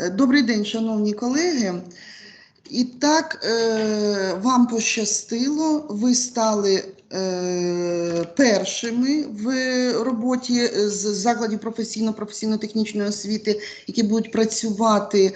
Е, Добрий день, шановні колеги. І так, е, вам пощастило, ви стали е, першими в роботі з закладів професійно-професійно-технічної освіти, які будуть працювати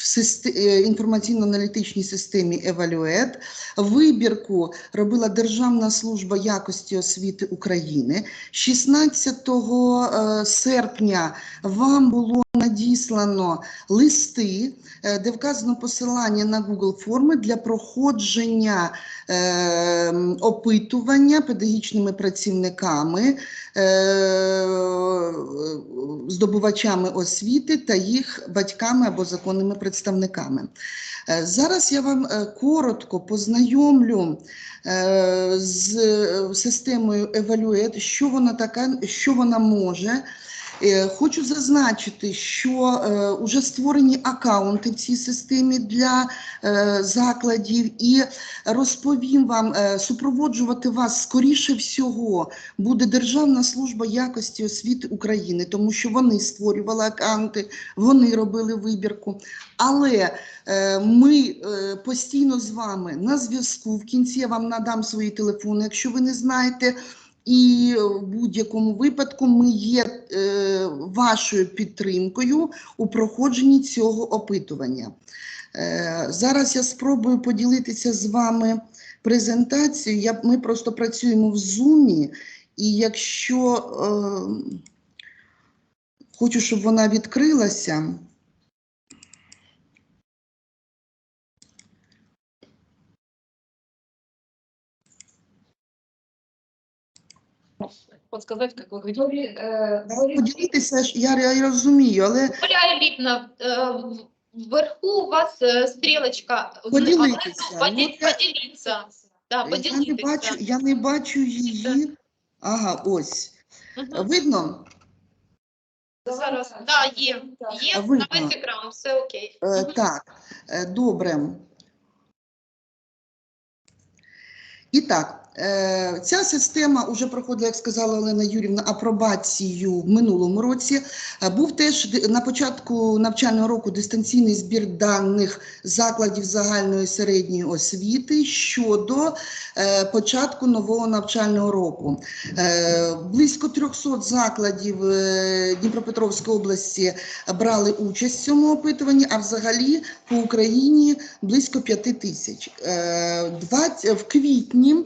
в інформаційно-аналітичній системі Евалюет. Вибірку робила Державна служба якості освіти України. 16 е, серпня вам було надіслано листи, е, де вказано посилання на Google форми для проходження е, опитування педагогічними працівниками, здобувачами освіти та їх батьками або законними представниками. Е, Зараз я вам е, коротко познайомлю е, з системою Evaluate, що вона така, що вона може. Е, Хочу зазначити, що вже створені акаунти в цій системі для е, закладів, і розповім вам, е, супроводжувати вас скоріше всього буде Державна служба якості освіти України, тому що вони створювали акаунти, вони робили вибірку. Але е, ми е, постійно з вами на зв'язку. В кінці я вам надам свої телефони, якщо ви не знаєте. І в будь-якому випадку ми є е, вашою підтримкою у проходженні цього опитування. Е, зараз я спробую поділитися з вами презентацією. Я, ми просто працюємо в Zoom, і якщо е, хочу, щоб вона відкрилася. подсказать, как вы хотите. Поділитися, ж, я, я розумію, але Оля Липна, э, вверху у вас э, стрелочка. вниз, Поделитесь, а внизу ну, я- Поделиться. Да, я не поделитесь. бачу, я не бачу її. Ага, ось. Мгм. Видно? Зараз, да, є. Є А видно? на весь екран, все окей. Е, Мгм. Так, е, добре. І так, е, ця система вже проходила, як сказала Олена Юрівна, апробацію в минулому році. Е, Був теж на початку навчального року дистанційний збір даних закладів загальної середньої освіти щодо е, початку нового навчального року. Е, Близько 300 закладів е, Дніпропетровської області брали участь в цьому опитуванні, а взагалі по Україні близько 5 тисяч. Е, 20 В квітні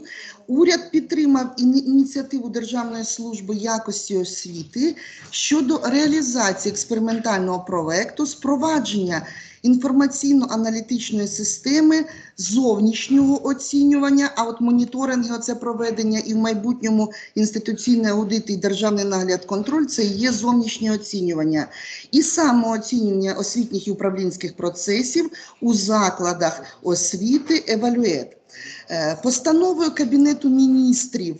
уряд підтримав ініціативу Державної служби якості освіти щодо реалізації експериментального проекту спровадження інформаційно-аналітичної системи зовнішнього оцінювання, а от моніторинг це проведення і в майбутньому інституційний аудит і державний нагляд контроль це є зовнішнє оцінювання і самооцінювання освітніх і управлінських процесів у закладах освіти евалюет. Е, Постановою Кабінету міністрів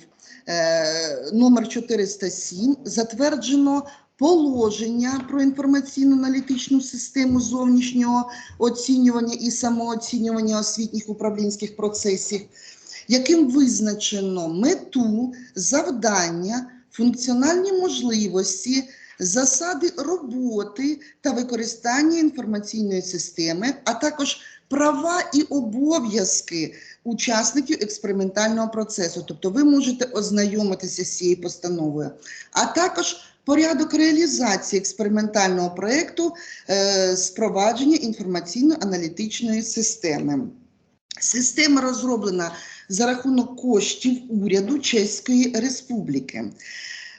е, номер 407 затверджено положення про інформаційно-аналітичну систему зовнішнього оцінювання і самооцінювання освітніх управлінських процесів, яким визначено мету, завдання, функціональні можливості, засади роботи та використання інформаційної системи, а також права і обов'язки учасників експериментального процесу. Тобто ви можете ознайомитися з цією постановою, а також порядок реалізації експериментального проєкту е, спровадження інформаційно-аналітичної системи. Система розроблена за рахунок коштів уряду Чеської Республіки.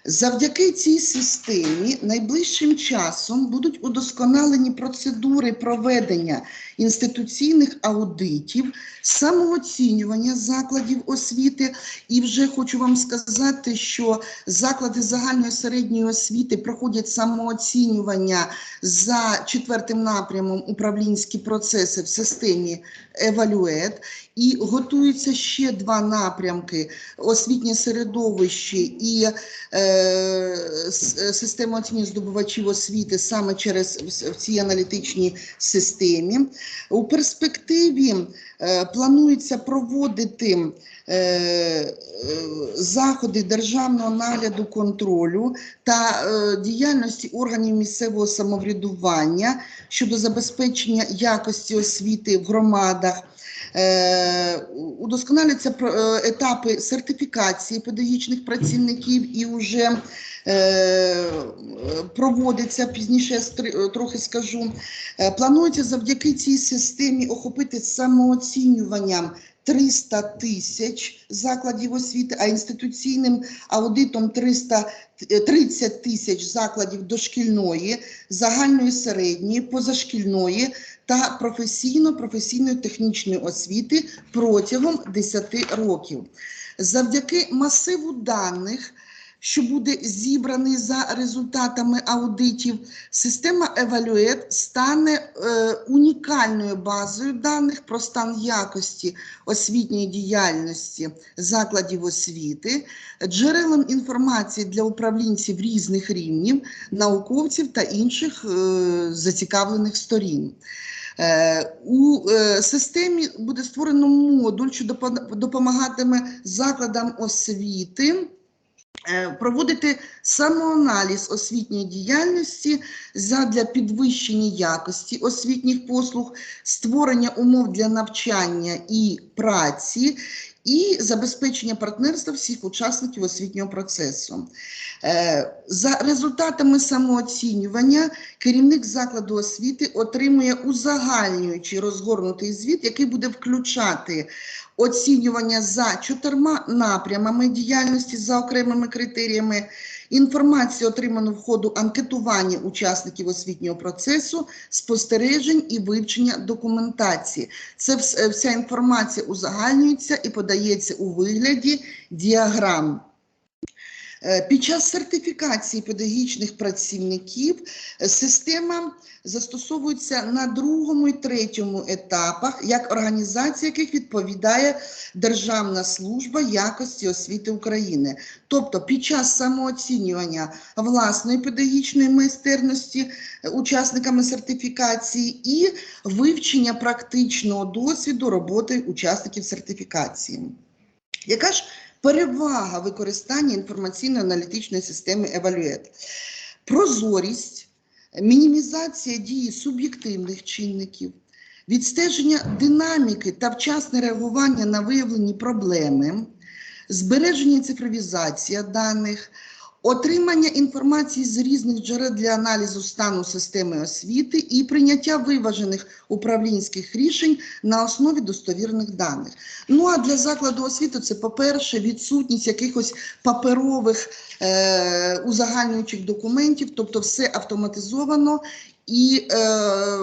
Завдяки цій системі найближчим часом будуть удосконалені процедури проведення інституційних аудитів, самооцінювання закладів освіти. І вже хочу вам сказати, що заклади загальної середньої освіти проходять самооцінювання за четвертим напрямом управлінські процеси в системі Евалюет. І готуються ще два напрямки: освітнє середовище і е, с- е, оцінювання здобувачів освіти саме через в- цій аналітичній системі. У перспективі е, планується проводити е, заходи державного нагляду контролю та е, діяльності органів місцевого самоврядування щодо забезпечення якості освіти в громадах. Е, Удосконаляться про- е, етапи сертифікації педагогічних працівників і вже е, проводиться пізніше, я трохи скажу. Планується завдяки цій системі охопити самооцінюванням 300 тисяч закладів освіти, а інституційним аудитом 330 тисяч закладів дошкільної, загальної середньої, позашкільної та професійно-професійної технічної освіти протягом 10 років. Завдяки масиву даних, що буде зібраний за результатами аудитів, система Evaluate стане е, унікальною базою даних про стан якості освітньої діяльності закладів освіти, джерелом інформації для управлінців різних рівнів, науковців та інших е, зацікавлених сторін. Е, У е, системі буде створено модуль, що допомагатиме закладам освіти проводити самоаналіз освітньої діяльності задля підвищення якості освітніх послуг, створення умов для навчання і праці і забезпечення партнерства всіх учасників освітнього процесу. Е, За результатами самооцінювання керівник закладу освіти отримує узагальнюючий розгорнутий звіт, який буде включати оцінювання за чотирма напрямами діяльності за окремими критеріями, інформацію, отриману в ходу анкетування учасників освітнього процесу, спостережень і вивчення документації. Це вся інформація узагальнюється і подається у вигляді діаграм. Е, Під час сертифікації педагогічних працівників е, система застосовується на другому і третьому етапах, як організація яких відповідає Державна служба якості освіти України. Тобто під час самооцінювання власної педагогічної майстерності е, учасниками сертифікації і вивчення практичного досвіду роботи учасників сертифікації. Яка ж перевага використання інформаційно-аналітичної системи Evaluate? Прозорість, мінімізація дії суб'єктивних чинників, відстеження динаміки та вчасне реагування на виявлені проблеми, збереження цифровізація даних, отримання інформації з різних джерел для аналізу стану системи освіти і прийняття виважених управлінських рішень на основі достовірних даних. Ну а для закладу освіти це, по-перше, відсутність якихось паперових е, узагальнюючих документів, тобто все автоматизовано і е, е,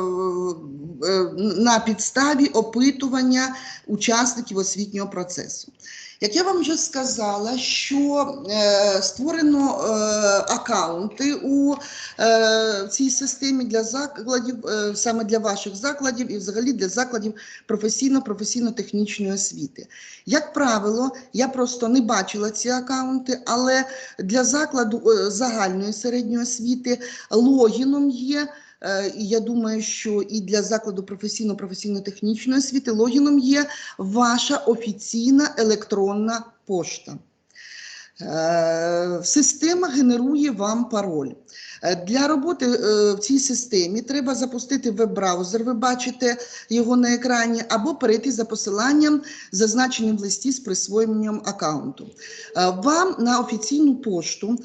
на підставі опитування учасників освітнього процесу. Як я вам вже сказала, що е, створено е, акаунти у е, цій системі для закладів, е, саме для ваших закладів і взагалі для закладів професійно-професійно-технічної освіти. Як правило, я просто не бачила ці акаунти, але для закладу е, загальної середньої освіти логіном є. Е, я думаю, що і для закладу професійно-професійно-технічної освіти логіном є ваша офіційна електронна пошта. Е, Система генерує вам пароль. Е, Для роботи е, в цій системі треба запустити веб-браузер, ви бачите його на екрані, або перейти за посиланням, зазначеним в листі з присвоєнням аккаунту. Вам на офіційну пошту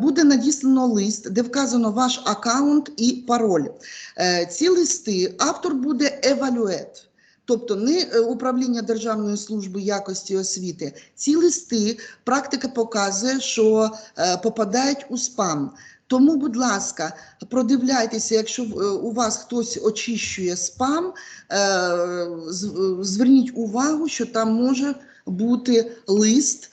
буде надіслано лист, де вказано ваш аккаунт і пароль. Ці листи автор буде евалюет. Тобто не е, управління Державної служби якості освіти. Ці листи практика показує, що е, попадають у спам. Тому, будь ласка, продивляйтеся, якщо е, у вас хтось очищує спам, зверніть увагу, що там може бути лист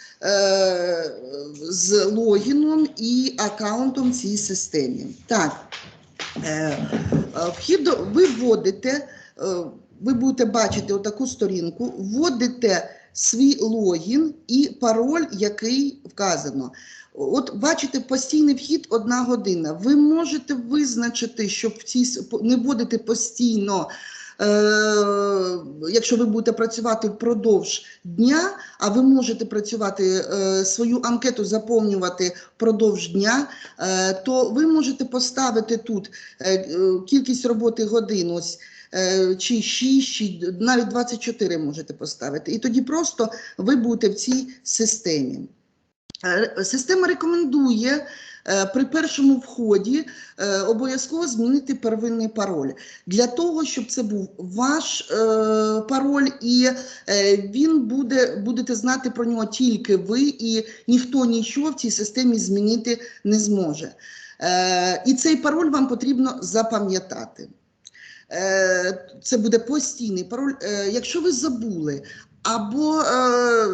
з логіном і аккаунтом цій системі. Так, вхід ви вводите, ви будете бачити отаку сторінку, вводите свій логін і пароль, який вказано. От бачите, постійний вхід одна година. Ви можете визначити, щоб в цій не вводити постійно. Е, якщо ви будете працювати впродовж дня, а ви можете працювати е, свою анкету заповнювати впродовж дня, е, то ви можете поставити тут кількість роботи годин, ось чи 6, чи навіть 24 можете поставити. І тоді просто ви будете в цій системі. Е, Система рекомендує е, при першому вході е, обов'язково змінити первинний пароль для того, щоб це був ваш е, пароль, і е, він буде будете знати про нього тільки ви, і ніхто нічого в цій системі змінити не зможе. Е, і цей пароль вам потрібно запам'ятати. Е, це буде постійний пароль. Е, якщо ви забули або е,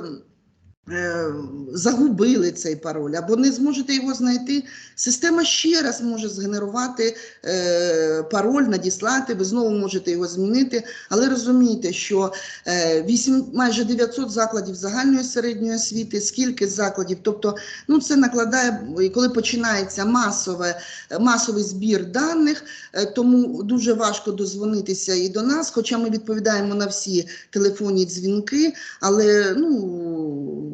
загубили цей пароль, або не зможете його знайти, система ще раз може згенерувати е, пароль, надіслати, ви знову можете його змінити, але розумійте, що е, 8, майже 900 закладів загальної середньої освіти, скільки закладів, тобто ну, це накладає, коли починається масове, масовий збір даних, е, тому дуже важко дозвонитися і до нас, хоча ми відповідаємо на всі телефонні дзвінки, але ну,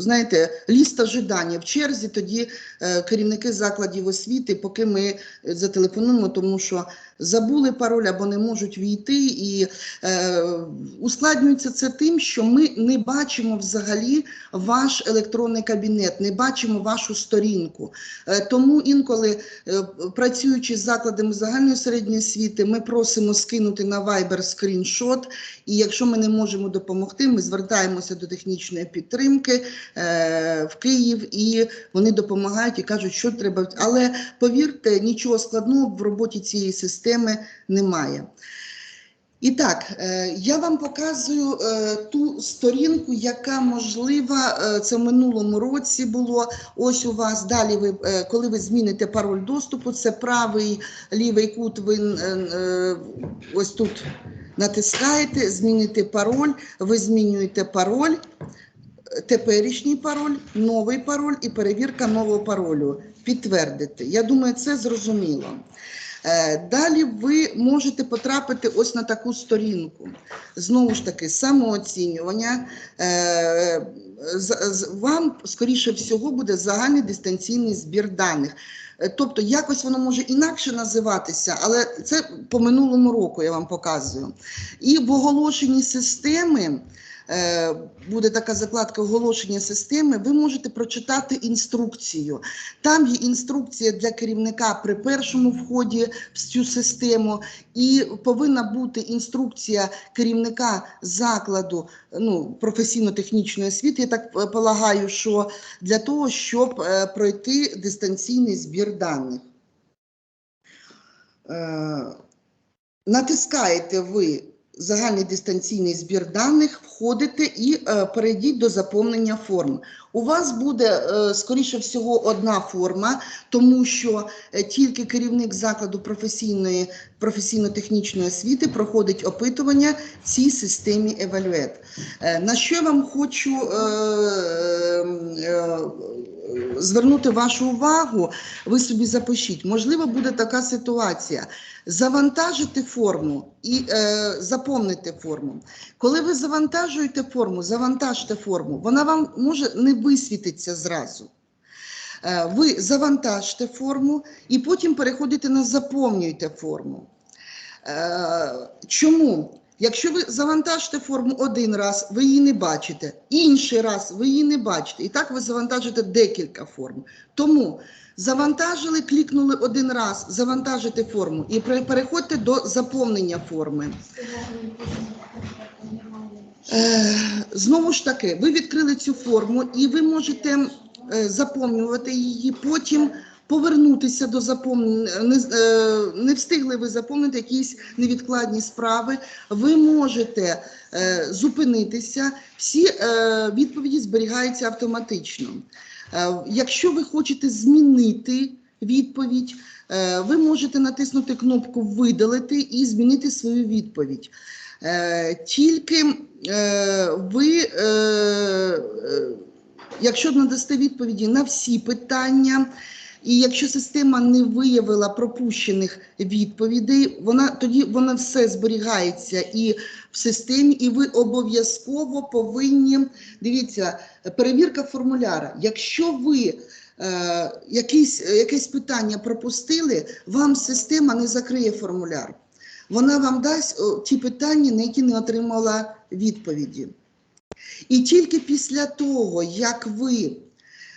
знаєте, ліст ожидання в черзі, тоді е, керівники закладів освіти, поки ми зателефонуємо, тому що забули пароль або не можуть війти. І е, ускладнюється це тим, що ми не бачимо взагалі ваш електронний кабінет, не бачимо вашу сторінку. Е, тому інколи, е, працюючи з закладами загальної середньої освіти, ми просимо скинути на Viber скріншот. І якщо ми не можемо допомогти, ми звертаємося до технічної підтримки в Київ, і вони допомагають і кажуть, що треба. Але повірте, нічого складного в роботі цієї системи немає. І так, е, я вам показую е, ту сторінку, яка можлива, е, це в минулому році було. Ось у вас далі, ви, е, коли ви зміните пароль доступу, це правий лівий кут, ви е, е, ось тут натискаєте, змінити пароль, ви змінюєте пароль, е, теперішній пароль, новий пароль і перевірка нового паролю. Підтвердити. Я думаю, це зрозуміло. Е, Далі ви можете потрапити ось на таку сторінку. Знову ж таки, самооцінювання. Е, Вам, скоріше всього, буде загальний дистанційний збір даних. Е, Тобто, якось воно може інакше називатися, але це по минулому року я вам показую. І в оголошенні системи буде така закладка оголошення системи. Ви можете прочитати інструкцію. Там є інструкція для керівника при першому вході в цю систему, і повинна бути інструкція керівника закладу ну, професійно-технічної освіти. Я так е, полагаю, що для того, щоб е, пройти дистанційний збір даних. Е, натискаєте ви загальний дистанційний збір даних, входите і е, перейдіть до заповнення форм. У вас буде, е, скоріше всього, одна форма, тому що е, тільки керівник закладу професійно-технічної освіти проходить опитування в цій системі Евалюет. На що я вам хочу е, е, звернути вашу увагу, ви собі запишіть. Можливо, буде така ситуація. Завантажити форму і е, заповнити форму. Коли ви завантажуєте форму, завантажте форму, вона вам може не висвітиться зразу. Е, ви завантажте форму і потім переходите на заповнюйте форму. Е, чому? Якщо ви завантажите форму один раз, ви її не бачите, інший раз ви її не бачите. І так ви завантажите декілька форм. Тому завантажили, клікнули один раз, завантажите форму і переходьте до заповнення форми. Е, знову ж таки, ви відкрили цю форму і ви можете е, заповнювати її, потім повернутися до заповнення. Е, не встигли ви заповнити якісь невідкладні справи. Ви можете зупинитися. Всі відповіді зберігаються автоматично. Якщо ви хочете змінити відповідь, ви можете натиснути кнопку Видалити і змінити свою відповідь. Тільки ви, е, е, якщо надасте відповіді на всі питання, і якщо система не виявила пропущених відповідей, вона тоді вона все зберігається і в системі, і ви обов'язково повинні дивіться, перевірка формуляра. Якщо ви е, якісь, якесь питання пропустили, вам система не закриє формуляр. Вона вам дасть ті питання, на які не отримала відповіді. І тільки після того, як ви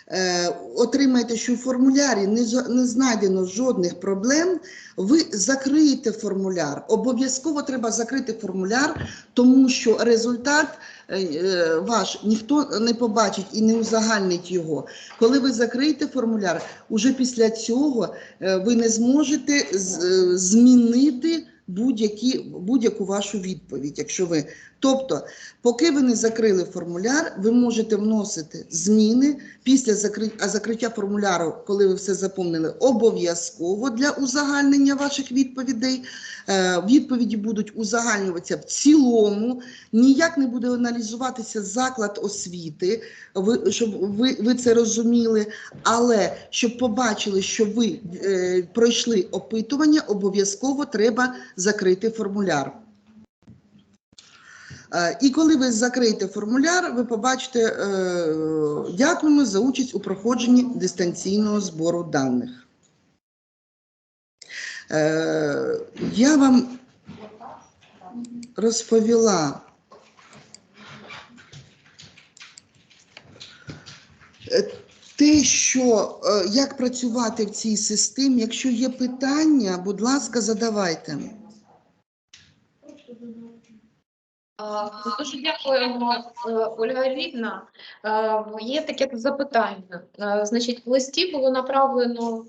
е, отримаєте, що в формулярі не, не знайдено жодних проблем, ви закриєте формуляр. Обов'язково треба закрити формуляр, тому що результат е, е, ваш ніхто не побачить і не узагальнить його. Коли ви закриєте формуляр, уже після цього е, ви не зможете з- е, змінити будь-яку вашу відповідь. Якщо ви, тобто, поки ви не закрили формуляр, ви можете вносити зміни після закриття, формуляру, коли ви все заповнили, обов'язково для узагальнення ваших відповідей. Е, Відповіді будуть узагальнюватися в цілому, ніяк не буде аналізуватися заклад освіти, щоб ви, ви це розуміли. Але щоб побачили, що ви е, пройшли опитування, обов'язково треба закрити формуляр. Е, І коли ви закриєте формуляр, ви побачите, е, дякуємо за участь у проходженні дистанційного збору даних. Е, Я вам розповіла. Е, Те, що е, як працювати в цій системі, якщо є питання, будь ласка, задавайте. А, Дуже дякуємо, е, Ольга Рівна. Е, Є таке запитання. Е, Значить, в листі було направлено,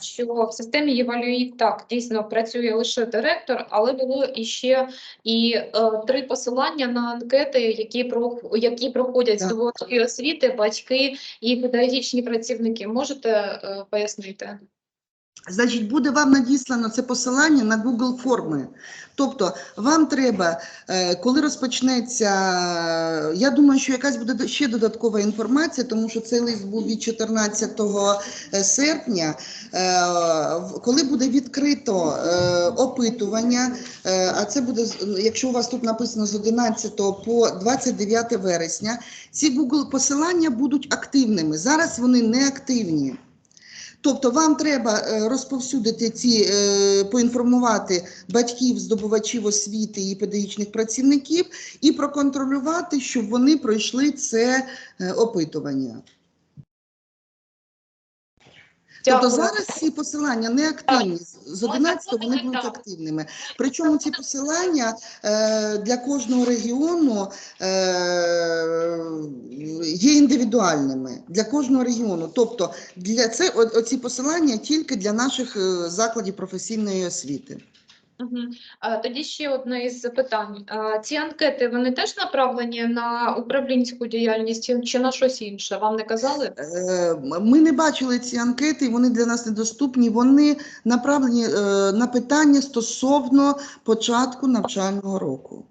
що в системі Evaluate так дійсно працює лише директор, але було іще і три посилання на анкети, які які проходять Так. здобувачі освіти, батьки і педагогічні працівники. Можете пояснити? Значить, буде вам надіслано це посилання на Google форми. Тобто, вам треба, е, коли розпочнеться, я думаю, що якась буде ще додаткова інформація, тому що цей лист був від 14 серпня. Е, Коли буде відкрито е, опитування, е, а це буде, якщо у вас тут написано з 11 по 29 вересня, ці Google посилання будуть активними. Зараз вони не активні. Тобто вам треба е, розповсюдити ці, е, поінформувати батьків, здобувачів освіти і педагогічних працівників і проконтролювати, щоб вони пройшли це е, опитування. Тобто зараз ці посилання не активні. З- З 11 вони будуть активними. Причому ці посилання е, для кожного регіону е, є індивідуальними для кожного регіону. Тобто для це оці посилання тільки для наших е, закладів професійної освіти. А, Тоді ще одне із запитань. Ці анкети вони теж направлені на управлінську діяльність чи- чи на щось інше? Вам не казали? Е, Ми не бачили ці анкети, вони для нас недоступні. Вони направлені е, на питання стосовно початку навчального року.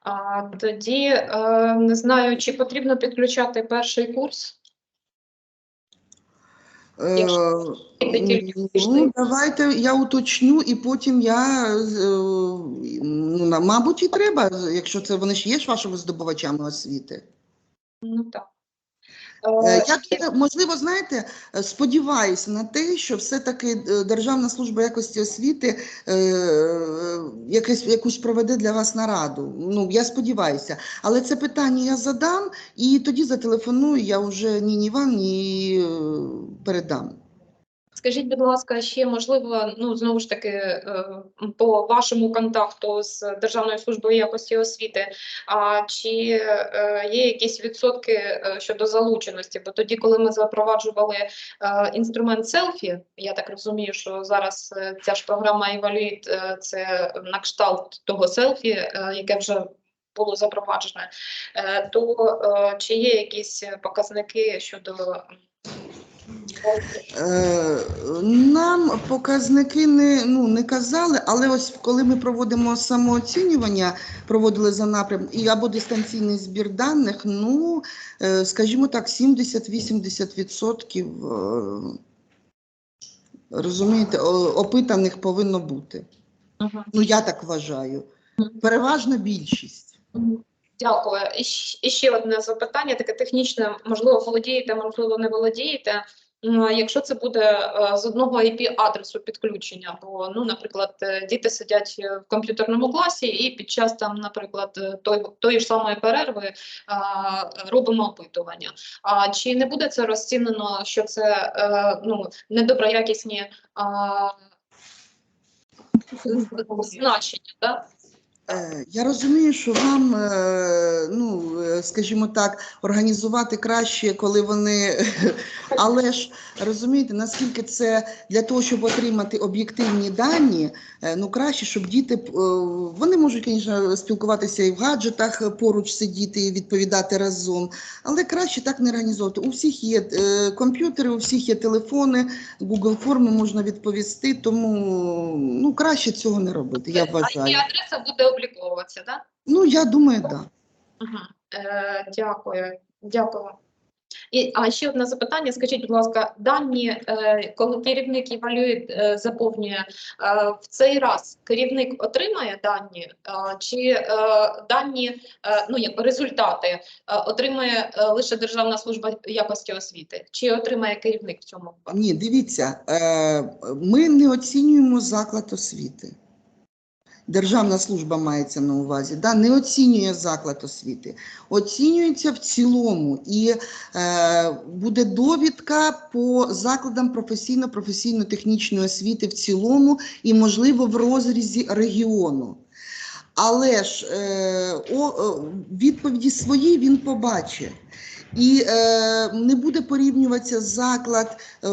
А тоді е, не знаю, чи потрібно підключати перший курс. Е, Якщо. Ну, давайте я уточню, і потім я, е, ну, мабуть, і треба, якщо це вони ж є ж вашими здобувачами освіти. Ну так. Е, Е, Я можливо, знаєте, е, сподіваюся на те, що все-таки Державна служба якості освіти якесь, якусь проведе для вас нараду. Ну, я сподіваюся. Але це питання я задам, і тоді зателефоную я вже ні Іван, ні передам. Скажіть, будь ласка, ще можливо, ну знову ж таки, е, по вашому контакту з Державною службою якості освіти, а чи е, є якісь відсотки е, щодо залученості? Бо тоді, коли ми запроваджували інструмент селфі, я так розумію, що зараз ця ж програма е, це на кшталт того селфі, яке вже було запроваджене, то чи є якісь показники щодо Нам показники не, ну, не казали, але ось коли ми проводимо самооцінювання, проводили за напрям і або дистанційний збір даних, ну, е, скажімо так, 70-80% е, розумієте, опитаних повинно бути. Ну, я так вважаю. Переважна більшість. Дякую. І ще одне запитання, таке технічне, можливо, володієте, можливо, не володієте. Якщо це буде е, з одного IP-адресу підключення, бо, ну, наприклад, е, діти сидять е, в комп'ютерному класі, і під час там, наприклад, той, тої ж самої перерви робимо опитування. А чи не буде це розцінено, що це ну, недоброякісні значення? Да? Е, Я розумію, що вам, е, ну, е, скажімо так, організувати краще, коли вони. Але ж розумієте, наскільки це для того, щоб отримати об'єктивні дані, ну краще, щоб діти вони можуть, звісно, спілкуватися і в гаджетах поруч сидіти і відповідати разом, але краще так не організовувати. У всіх є комп'ютери, у всіх є телефони, Google форми можна відповісти, тому ну краще цього не робити. Я А вважаю. і адреса буде обліковуватися, так? Ну, я думаю, так. Да. Угу. Е, дякую, дякую. І, а ще одне запитання. Скажіть, будь ласка, дані, е, коли керівник евалює, е, заповнює, е, в цей раз керівник отримає дані, е, чи е, дані, е, ну як результати е, отримає е, лише Державна служба якості освіти, чи отримає керівник в цьому? Ні, дивіться, е, ми не оцінюємо заклад освіти. Державна служба мається на увазі, да, не оцінює заклад освіти, оцінюється в цілому і е, буде довідка по закладам професійно-професійно-технічної освіти в цілому і, можливо, в розрізі регіону. Але ж е, о, відповіді свої він побачить. І е, не буде порівнюватися заклад е,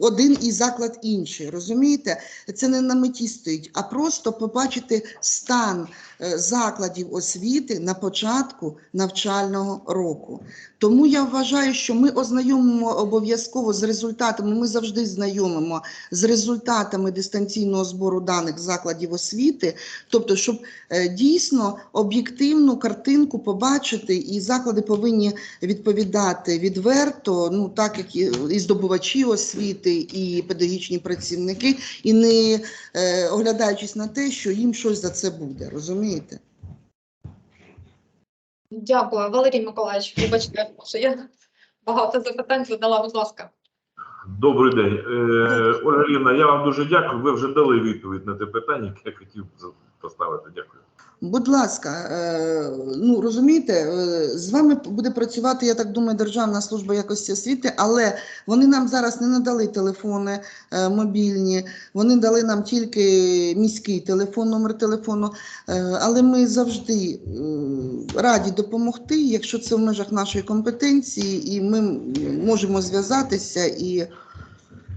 один і заклад інший. Розумієте? Це не на меті стоїть, а просто побачити стан е, закладів освіти на початку навчального року. Тому я вважаю, що ми ознайомимо обов'язково з результатами. Ми завжди знайомимо з результатами дистанційного збору даних закладів освіти, тобто, щоб е, дійсно об'єктивну картинку побачити, і заклади повинні відповідати відверто, ну так як і, і здобувачі освіти, і педагогічні працівники, і не е, оглядаючись на те, що їм щось за це буде. Розумієте? Дякую, Валерій Миколаївич. Вибачте, що я багато запитань задала, будь ласка. Добрий день. Е, Ольга Лівна, я вам дуже дякую. Ви вже дали відповідь на те питання, яке я хотів поставити. Дякую. Будь ласка, е, ну розумієте, е, з вами буде працювати, я так думаю, Державна служба якості освіти, але вони нам зараз не надали телефони е, мобільні, вони дали нам тільки міський телефон, номер телефону. Але ми завжди раді допомогти, якщо це в межах нашої компетенції, і ми можемо зв'язатися і.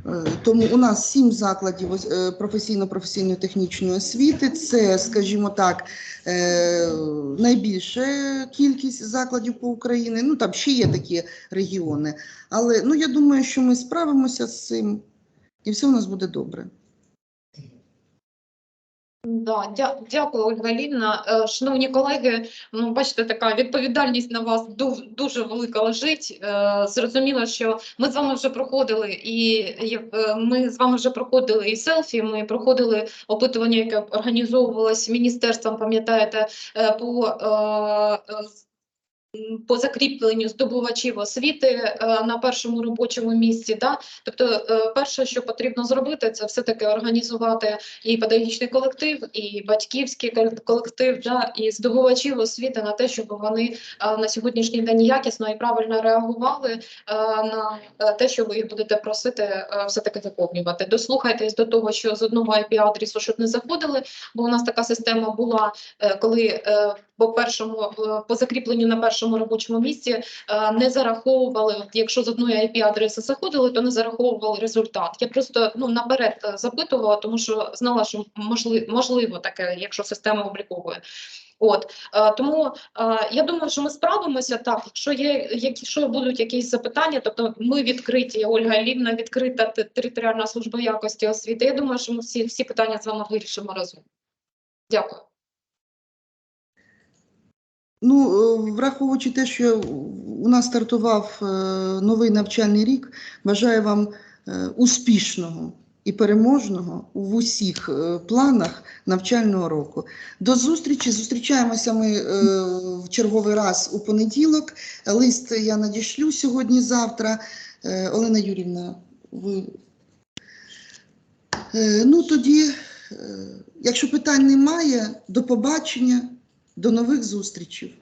Е, Тому у нас сім закладів е, професійно-професійно-технічної освіти. Це, скажімо так, е, найбільша кількість закладів по Україні. Ну там ще є такі регіони. Але ну я думаю, що ми справимося з цим, і все у нас буде добре. Да, дя, дякую, Ольга Лівна. Е, Шановні колеги, ну бачите, така відповідальність на вас дуже, велика лежить. Е, Зрозуміло, що ми з вами вже проходили, і е, ми з вами вже проходили і селфі. Ми проходили опитування, яке організовувалось міністерством. Пам'ятаєте, по по закріпленню здобувачів освіти е, на першому робочому місці. Да? Тобто, е, перше, що потрібно зробити, це все-таки організувати і педагогічний колектив, і батьківський кол- колектив, да, і здобувачів освіти на те, щоб вони е, на сьогоднішній день якісно і правильно реагували на те, що ви їх будете просити е, все-таки заповнювати. Дослухайтесь до того, що з одного IP-адресу щоб не заходили, бо у нас така система була, коли по першому е, по закріпленню на першому робочому місці е, не зараховували. От якщо з одної IP-адреси заходили, то не зараховували результат. Я просто ну наперед е, запитувала, тому що знала, що можливо, можливо таке, якщо система обліковує. От тому я думаю, що ми справимося так. Якщо є якщо будуть якісь запитання, тобто ми відкриті, Ольга Іллівна відкрита територіальна служба якості освіти. Я думаю, що ми всі всі питання з вами вирішимо разом. Дякую. Ну, е, враховуючи те, що у нас стартував е, новий навчальний рік, бажаю вам е, успішного і переможного в усіх планах навчального року. До зустрічі. Зустрічаємося ми в черговий раз у понеділок. Лист я надішлю сьогодні-завтра. Олена Юрівна, ви. Ну, тоді, якщо питань немає, до побачення, до нових зустрічей.